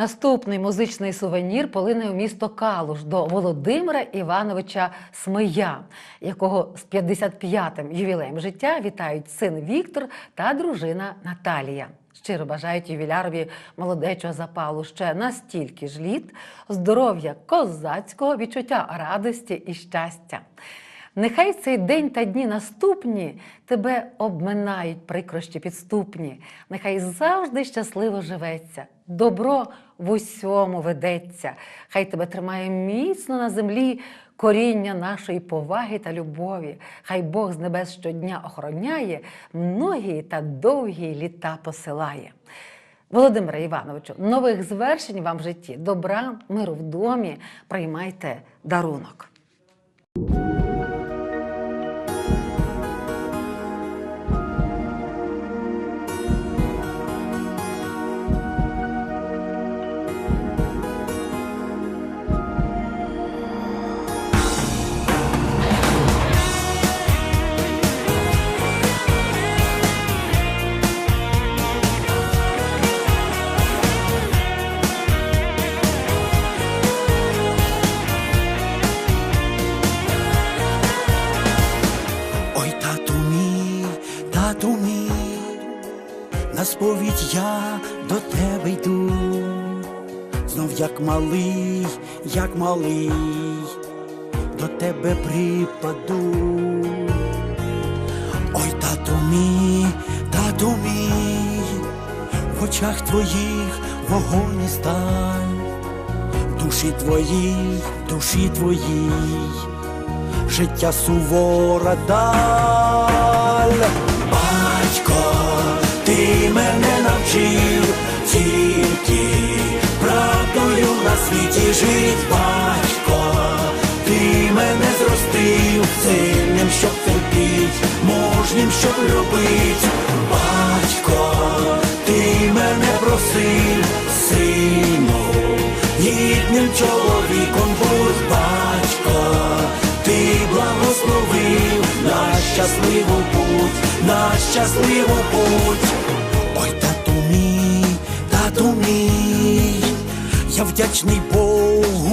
Наступний музичний сувенір полине у місто Калуш до Володимира Івановича Смия, якого з 55-м ювілеєм життя вітають син Віктор та дружина Наталія. Щиро бажають ювілярові молодечого запалу ще настільки ж літ, здоров'я козацького, відчуття радості і щастя. Нехай цей день та дні наступні тебе обминають прикрощі підступні. Нехай завжди щасливо живеться, добро в усьому ведеться. Хай тебе тримає міцно на землі коріння нашої поваги та любові. Хай Бог з небес щодня охороняє, многі та довгі літа посилає. Володимире Івановичу, нових звершень вам в житті, добра, миру в домі, приймайте дарунок. На сповідь я до тебе йду, знов як малий, як малий, до тебе припаду. Ой, тату мій, тату мій, в очах твоїх вогонь і сталь, в душі твоїй, душі твоїй життя сувора даль. Батько, світі жить, батько, ти мене зростив сильним, щоб терпіть, мужнім, щоб любить, батько, ти мене просив, сину, гідним чоловіком будь батько, ти благословив на щасливу путь, на щасливу путь. Ой, тату мій, тату мій, я вдячний Богу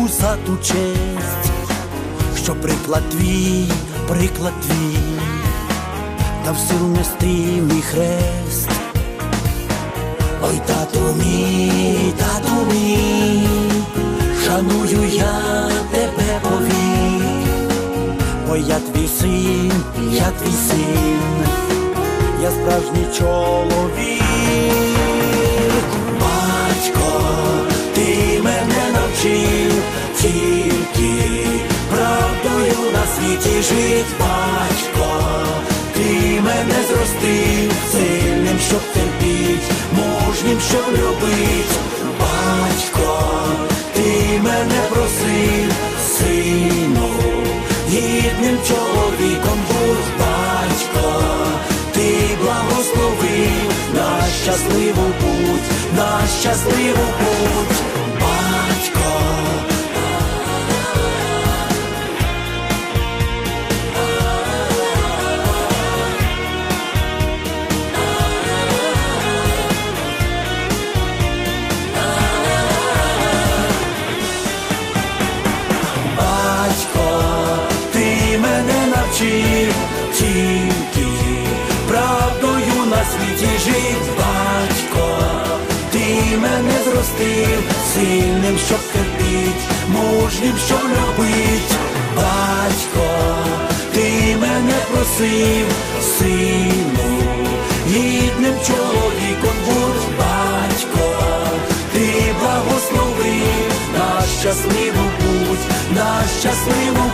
за ту честь, що приклад твій, приклад твій, дав сил нести мій хрест. Ой, тату мій, тату мій, шаную я тебе повік, бо я твій син, я твій син, я справжній чоловік. Батько, ти мене навчив мужнім, щоб любить, батько, ти мене просив, сину, гідним чоловіком будь батько, ти благословив на щасливу путь, на щасливу путь, навчив тільки правдою на світі жить, батько, ти мене зростив сильним, щоб терпіть, мужнім, щоб любить, батько, ти мене просив, сину, гідним чоловіком будь батько, ти благословив на щасливу путь, на щасливу